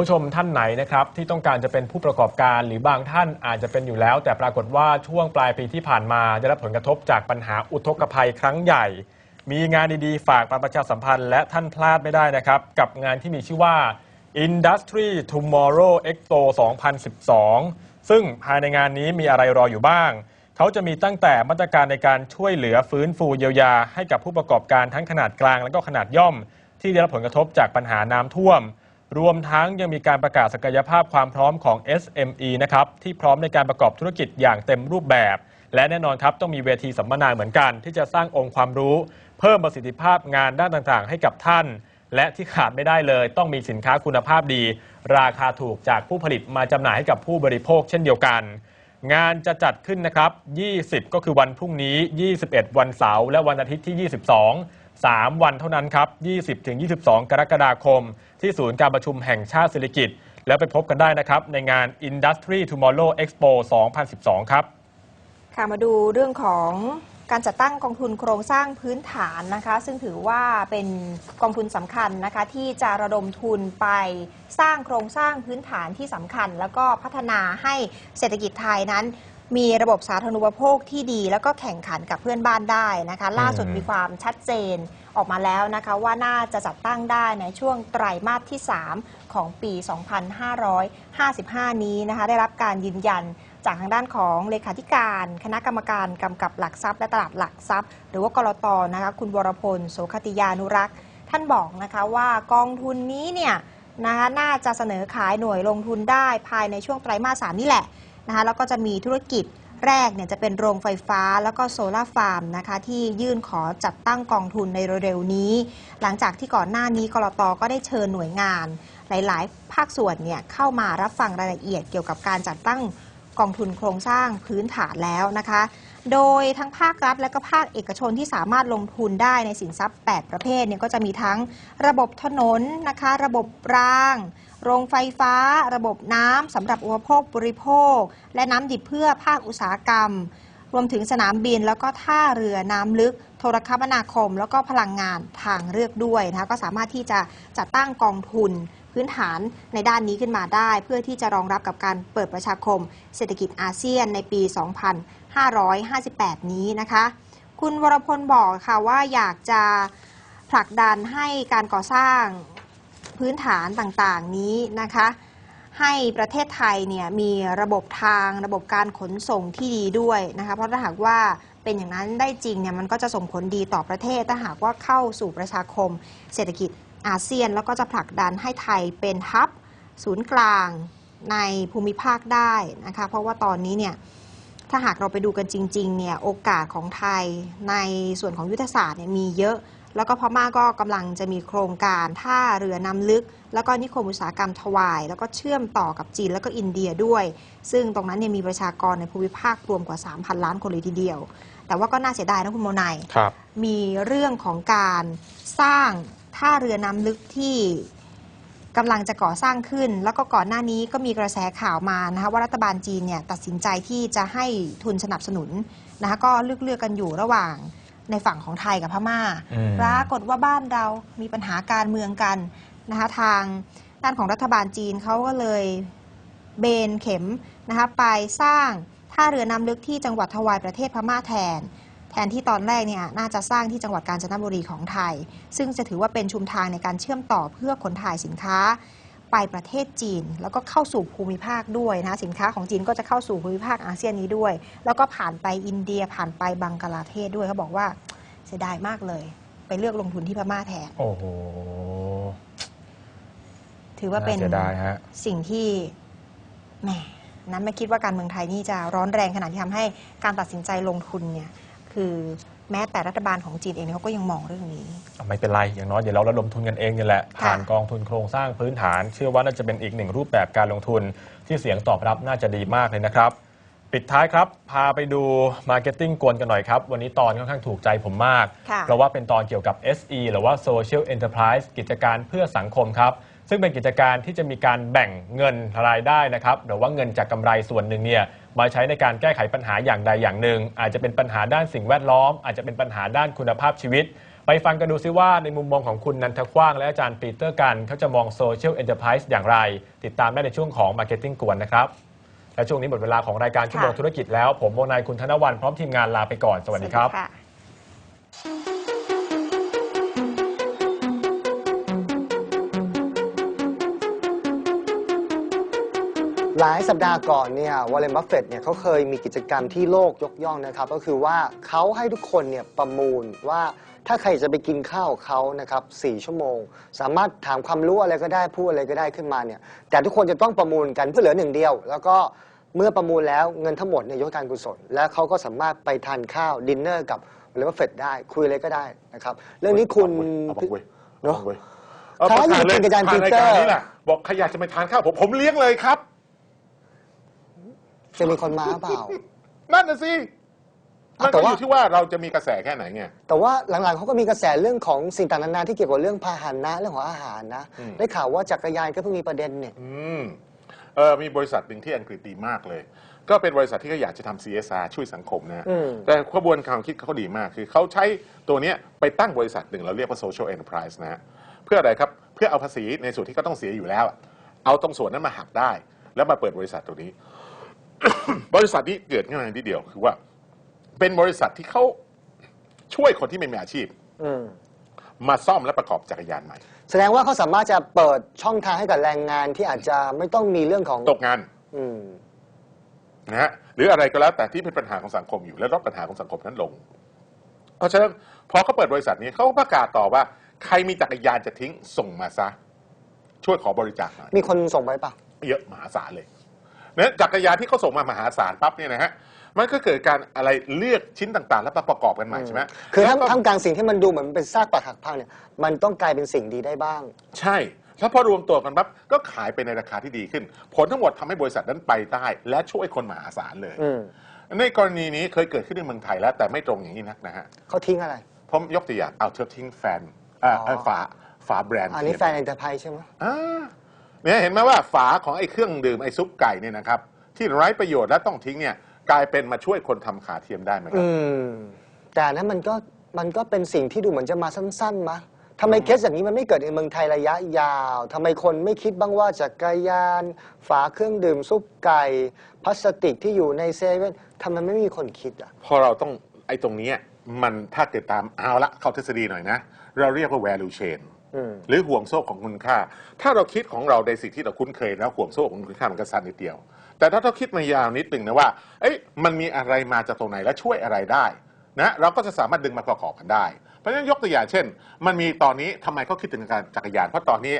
ผู้ชมท่านไหนนะครับที่ต้องการจะเป็นผู้ประกอบการ หรือบางท่านอาจจะเป็นอยู่แล้ว แต่ปรากฏว่าช่วงปลายปีที่ผ่านมา ได้รับผลกระทบจากปัญหาอุทกภัยครั้งใหญ่ มีงานดีๆ ฝากมาประชาสัมพันธ์และท่านพลาดไม่ได้นะครับ กับงานที่มีชื่อว่า Industry Tomorrow Expo 2012 ซึ่งภายในงานนี้มีอะไรรออยู่บ้าง เขาจะมีตั้งแต่มาตรการในการช่วยเหลือฟื้นฟูเยียวยา ให้กับผู้ประกอบการทั้งขนาดกลางและก็ขนาดย่อม ที่ได้รับผลกระทบจากปัญหาน้ำท่วม รวมทั้งยังมีการประกาศศักยภาพความพร้อมของ SME นะครับที่พร้อมในการประกอบธุรกิจอย่างเต็มรูปแบบ และแน่นอนครับต้องมีเวทีสัมมนาเหมือนกัน ที่จะสร้างองค์ความรู้ เพิ่มประสิทธิภาพงานด้านต่างๆ ให้กับท่าน และที่ขาดไม่ได้เลย ต้องมีสินค้าคุณภาพดี ราคาถูกจากผู้ผลิตมาจำหน่ายให้กับผู้บริโภคเช่นเดียวกัน งานจะจัดขึ้นนะครับ 20 ก็คือวันพรุ่งนี้ 21 วันเสาร์และวันอาทิตย์ที่ 22 3 วันเท่านั้นครับ 20ถึง22 กรกฎาคม ที่ศูนย์การประชุมแห่งชาติศิริกิติ์แล้วไปพบกันได้นะครับ ในงาน Industry Tomorrow Expo 2012 ครับค่ะมาดูเรื่องของการจัดตั้งกองทุนโครงสร้างพื้นฐานนะคะ ซึ่งถือว่าเป็นกองทุนสำคัญนะคะ ที่จะระดมทุนไปสร้างโครงสร้างพื้นฐานที่สำคัญ แล้วก็พัฒนาให้เศรษฐกิจไทยนั้น มีระบบสาธารณูปโภคที่ดี แล้วก็แข่งขันกับเพื่อนบ้านได้นะคะ ล่าสุดมีความชัดเจนออกมาแล้วนะคะ ว่าน่าจะจัดตั้งได้ในช่วงไตรมาสที่ 3 ของปี 2555 นี้นะคะ ได้รับการยืนยันจากทางด้านของเลขาธิการ คณะกรรมการกำกับหลักทรัพย์และตลาดหลักทรัพย์ หรือว่ากรตนะคะคุณวรพลโสคติยานุรักษ์ ท่านบอกนะคะว่ากองทุนนี้เนี่ยนะคะน่าจะเสนอขายหน่วยลงทุนได้ภายในช่วงไตรมาสสามนี่แหละ นะคะแล้วก็จะมีธุรกิจแรกเนี่ยจะเป็นโรงไฟฟ้าแล้วก็โซลาร์ฟาร์มนะคะที่ยื่นขอจัดตั้งกองทุนในเร็วๆนี้ หลังจากที่ก่อนหน้านี้กรตก็ได้เชิญหน่วยงาน หลายๆ ภาคส่วนเนี่ยเข้ามารับฟังรายละเอียดเกี่ยวกับการจัดตั้งกองทุนโครงสร้างพื้นฐานแล้วนะคะ โดยทั้งภาครัฐและก็ภาคเอกชนที่สามารถลงทุนได้ในสินทรัพย์ 8 ประเภทเนี่ยก็จะมีทั้งระบบถนนนะคะ ระบบราง โรงไฟฟ้า ระบบน้ำสำหรับอุปโภคบริโภค และน้ำดิบเพื่อภาคอุตสาหกรรม รวมถึงสนามบินแล้วก็ท่าเรือน้ำลึก โทรคมนาคม แล้วก็พลังงานทางเลือกด้วยนะคะก็สามารถที่จะจัดตั้งกองทุนพื้นฐานในด้านนี้ขึ้นมาได้ เพื่อที่จะรองรับกับการเปิดประชาคม เศรษฐกิจอาเซียนในปี 2558 นี้นะคะ คุณวรพลบอกค่ะว่าอยากจะผลักดันให้การก่อสร้าง พื้นฐานต่างๆนี้นะคะ ให้ประเทศไทยเนี่ยมีระบบทางระบบการขนส่งที่ดีด้วยนะคะเพราะถ้าหากว่าเป็นอย่างนั้นได้จริงเนี่ยมันก็จะส่งผลดีต่อประเทศถ้าหากว่าเข้าสู่ประชาคม เศรษฐกิจอาเซียน แล้วก็จะผลักดันให้ไทยเป็นฮับศูนย์กลางในภูมิภาคได้นะคะเพราะว่าตอนนี้เนี่ยถ้าหากเราไปดูกันจริงๆเนี่ยโอกาสของไทยในส่วนของยุทธศาสตร์เนี่ยมีเยอะ แล้วก็พม่าก็กำลังจะมีโครงการท่าเรือนำลึก แล้วก็นิคมอุตสาหกรรมทวาย แล้วก็เชื่อมต่อกับจีนแล้วก็อินเดียด้วย ซึ่งตรงนั้นเนี่ยมีประชากรในภูมิภาครวมกว่า 3,000 ล้านคนเลยทีเดียว แต่ว่าก็น่าเสียดายนะคุณโมนายครับ มีเรื่องของการสร้างท่าเรือน้ำลึกที่ กำลังจะก่อสร้างขึ้น แล้วก็ก่อนหน้านี้ก็มีกระแสข่าวมานะคะว่ารัฐบาลจีนเนี่ยตัดสินใจที่จะให้ทุนสนับสนุนนะคะก็เลือกเลือกๆกันอยู่ระหว่าง ในฝั่งของไทยกับพม่าอืม ปรากฏว่าบ้านเรามีปัญหาการเมืองกันนะคะทางด้านของรัฐบาลจีนเขาก็เลยเบนเข็มนะคะไปสร้างท่าเรือน้ำลึกที่จังหวัดทวายประเทศพม่าแทน แทนที่ตอนแรกเนี่ยน่าจะสร้างที่จังหวัดกาญจนบุรีของไทย ซึ่งจะถือว่าเป็นชุมทางในการเชื่อมต่อเพื่อขนถ่ายสินค้า ไปประเทศจีน แล้วก็เข้าสู่ภูมิภาคด้วยนะสินค้าของจีนก็จะเข้าสู่ภูมิภาคอาเซียนนี้ด้วย แล้วก็ผ่านไปอินเดียผ่านไปบังกลาเทศด้วยเขาบอกว่าเสียดายมากเลย ไปเลือกลงทุนที่พม่าแทน โอ้โห ถือว่าเป็นน่าเสียดายฮะ สิ่งที่แหมนั้นไม่คิดว่าการเมืองไทยนี่จะร้อนแรงขนาดที่ทำให้การตัดสินใจลงทุนเนี่ยคือ แม้แต่รัฐบาลของจีนเองเนี่ยเขาก็ยังมองเรื่องนี้ ไม่เป็นไร อย่างน้อยเดี๋ยวเราระดมทุนกันเองนี่แหละค่ะผ่านกองทุนโครงสร้างพื้นฐาน เชื่อว่าน่าจะเป็นอีกหนึ่งรูปแบบการลงทุนที่เสียงตอบรับน่าจะดีมากเลยนะครับ ปิดท้ายครับ พาไปดูมาร์เก็ตติ้งกวนกันหน่อยครับ วันนี้ตอนค่อนข้างถูกใจผมมากค่ะเพราะว่าเป็นตอนเกี่ยวกับ SE หรือว่า Social Enterprise กิจการเพื่อสังคมครับ ซึ่งเป็นกิจการที่จะมีการแบ่งเงินรายได้นะครับหรือว่าเงินจากกำไรส่วนหนึ่งเนี่ยมาใช้ในการแก้ไขปัญหาอย่างใดอย่างหนึ่ง อาจจะเป็นปัญหาด้านสิ่งแวดล้อม อาจจะเป็นปัญหาด้านคุณภาพชีวิต ไปฟังกันดูซิว่าในมุมมองของคุณนันทกว้างและอาจารย์ปีเตอร์กันเขาจะมองโซเชียลเอ็นเตอร์ไพรส์อย่างไร ติดตามได้ในช่วงของ Marketing กวนนะครับและช่วงนี้หมดเวลาของรายการชั่วโมงธุรกิจแล้วผมโมนายคุณธนวันพร้อมทีมงานลาไปก่อนสวัสดีครับะ หลายสัปดาห์ก่อนเนี่ยวอลเลนบัฟเฟตเนี่ยเขาเคยมีกิจกรรมที่โลกยกย่องนะครับ ก็คือว่าเขาให้ทุกคนเนี่ยประมูลว่าถ้าใครจะไปกินข้าวเขานะครับ4ชั่วโมง สามารถถามความรู้อะไรก็ได้พูดอะไรก็ได้ขึ้นมาเนี่ยแต่ทุกคนจะต้องประมูลกันเพื่อเหลือหนึ่งเดียว แล้วก็เมื่อประมูลแล้วเงินทั้งหมดเนี่ยยกการกุศล และเขาก็สามารถไปทานข้าวดินเนอร์กับวอลเลนบัฟเฟตได้คุยอะไรก็ได้นะครับเรื่องนี้คุณเอาบอกเว้ยเนอะเอาบอกเว้ยเขาให้อยู่กินกับอาจารย์ผ่นปีเตอร์ยกนี่แหละบอกใครอยากจะไปทานข้าวผมผมเลี้ยงเลยครับ จะมีคนมาหรือเปล่า นั่นน่ะสิมันแต่ก็อว่า ยู่ที่ว่าเราจะมีกระแสแค่ไหนไง แต่ว่าหลังๆเขาก็มีกระแสเรื่องของสิ่งต่างๆนานาที่เกี่ยวกับเรื่องพาหนะเรื่องของอาหารนะ อืม ได้ข่าวว่าจักรยานก็เพิ่งมีประเด็นเนี่ย อืมเออมีบริษัทหนึ่งที่อังกฤษดีมากเลย ก็เป็นบริษัทที่เขาอยากจะทำ CSR ช่วยสังคมนะอืม แต่กระบวนการคิดเขาดีมาก คือเขาใช้ตัวเนี้ยไปตั้งบริษัทหนึ่งเราเรียกว่า social enterprise นะฮะเพื่ออะไรครับ เพื่อเอาภาษีในส่วนที่เขาต้องเสียอยู่แล้วอะเอาตรงส่วนนั้นมาหักได้ แล้วมาเปิดบริษัทตัวนี้ บริษัทนี้เกิดขึ้นมาทีเดียวคือว่า เป็นบริษัทที่เขาช่วยคนที่ไม่มีอาชีพ อืมมาซ่อมและประกอบจักรยานใหม่ แสดงว่าเขาสามารถจะเปิดช่องทางให้กับแรงงานที่อาจจะไม่ต้องมีเรื่องของตกงานอืม นะฮะหรืออะไรก็แล้วแต่ที่เป็นปัญหาของสังคมอยู่และลดปัญหาของสังคมนั้นลง เพราะฉะนั้นพอเขาเปิดบริษัทนี้เขาก็ประกาศต่อว่า ใครมีจักรยานจะทิ้งส่งมาซะ ช่วยขอบริจาคหน่อยมีคนส่งไปปะเยอะมหาศาลเลย เนี่ยจักรยานที่เขาส่งมามหาศาลปั๊บเนี่ยนะฮะมันก็เกิดการอะไรเลือกชิ้นต่างๆ แล้วมาประกอบกันใหม่ใช่ไหมคือแล้วทำก็ทำกลางสิ่งที่มันดูเหมือนเป็นซากปรักหักพังเนี่ยมันต้องกลายเป็นสิ่งดีได้บ้าง ใช่ แล้วพอรวมตัวกันปั๊บก็ขายไปในราคาที่ดีขึ้น ผลทั้งหมดทำให้บริษัทนั้นไปได้และช่วยคนมหาศาลเลย อืมในกรณีนี้เคยเกิดขึ้นในเมืองไทยแล้ว แต่ไม่ตรงอย่างนี้นักนะฮะ เขาทิ้งอะไร ผมยกตัวอย่างเอาเธอทิ้งแฟนอ่าอ๋อเอ่อฝาฝาแบรนด์อันนี้เทียแฟนเอ็นเตอร์ไพรส์ใช่ไหมอ่า เนี่ยเห็นไหมว่าฝาของไอ้เครื่องดื่มไอ้ซุปไก่เนี่ยนะครับ ที่ไร้ประโยชน์และต้องทิ้งเนี่ยกลายเป็นมาช่วยคนทำขาเทียมได้ไหมครัอืบ ม แต่อันนั้นมันก็มันก็เป็นสิ่งที่ดูเหมือนจะมาสั้นๆมะทำไมเคสอย่างนี้มันไม่เกิดในเมืองไทยระยะยาวทำไมคนไม่คิดบ้างว่าจักรยาน ฝาเครื่องดื่มซุปไก่พลาสติกที่อยู่ในเซเว่นทำไมไม่มีคนคิดอะ พอเราต้องไอ้ตรงเนี้ยมันถ้าเกิดตามเอาละเข้าทฤษฎีหน่อยนะ เราเรียกว่า value chain อืม หรือห่วงโซ่ของคุณค่า ถ้าเราคิดของเราในสิ่งที่เราคุ้นเคยแล้วห่วงโซ่ของคุณค่ามันก็สั้นนิดเดียว แต่ถ้าเราคิดมายาวนิดหนึ่งนะว่า เอ้ยมันมีอะไรมาจากตรงไหนและช่วยอะไรได้นะเราก็จะสามารถดึงมาประกอบกันได้ เพราะฉะนั้นยกตัวอย่างเช่น มันมีตอนนี้ทำไมเขาคิดถึงการจักรยาน เพราะตอนนี้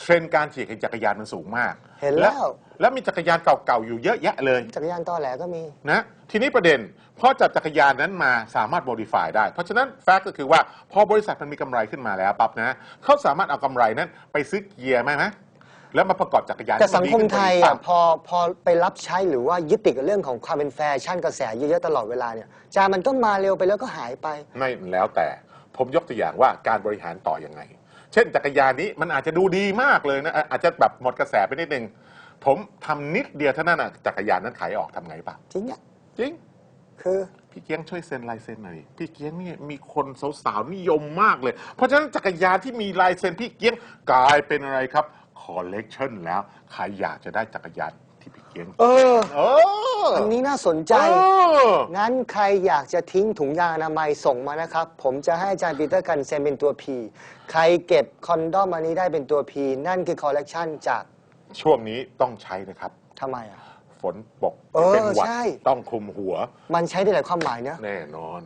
เทรนด์การขี่จักรยานมันสูงมากเห็นแล้วแล้วมีจักรยานเก่าๆอยู่เยอะแยะเลย จักรยานตอแหลก็มี นะทีนี้ประเด็นพอจับจักรยานนั้นมาสามารถ modify ได้ เพราะฉะนั้นแฟกต์ก็คือว่าพอบริษัทมันมีกำไรขึ้นมาแล้วปั๊บนะเขาสามารถเอากำไรนั้นไปซื้อเกียร์ไหมไหมแล้วมาประกอบจักรยานแต่สังคมไทยให้นดีขึ้นกว่านี้อะพอพอไปรับใช้หรือว่ายึดติดกับเรื่องของความเป็นแฟชั่นกระแสเยอะๆตลอดเวลาเนี่ยจามันก็มาเร็วไปแล้วก็หายไป ไม่แล้วแต่ผมยกตัวอย่างว่าการบริหารต่อยังไงเช่นจักรยานนี้มันอาจจะดูดีมากเลยนะอะอาจจะแบบหมดกระแสไปนิดนึง ผมทำนิดเดียวเท่านั้นนะจักรยานนั้นขายออกทำไงปะจริงอะจริง คือพี่เกียงช่วยเซ็นลายเซ็นหน่อยดิพี่เกียงนี่มีคนสาวๆนิยมมากเลย เพราะฉะนั้นจักรยานที่มีลายเซ็นพี่เกียงกลายเป็นอะไรครับคอลเลกชันแล้ว ใครอยากจะได้จักรยาน ที่พี่เกียงเออ เอออันนี้น่าสนใจ เอองั้นใครอยากจะทิ้งถุงยางอนามัยส่งมานะครับ ผมจะให้อาจารย์ปีเตอร์กันเซ็นเป็นตัว P ใครเก็บคอนดอมอันนี้ได้เป็นตัว P นั่นคือคอลเลกชันจากช่วงนี้ต้องใช้นะครับ ทำไมอะ ฝนตกเออเป็นหวัดใช่ ต้องคลุมหัว มันใช้ได้หลายความหมายเนอะแน่นอน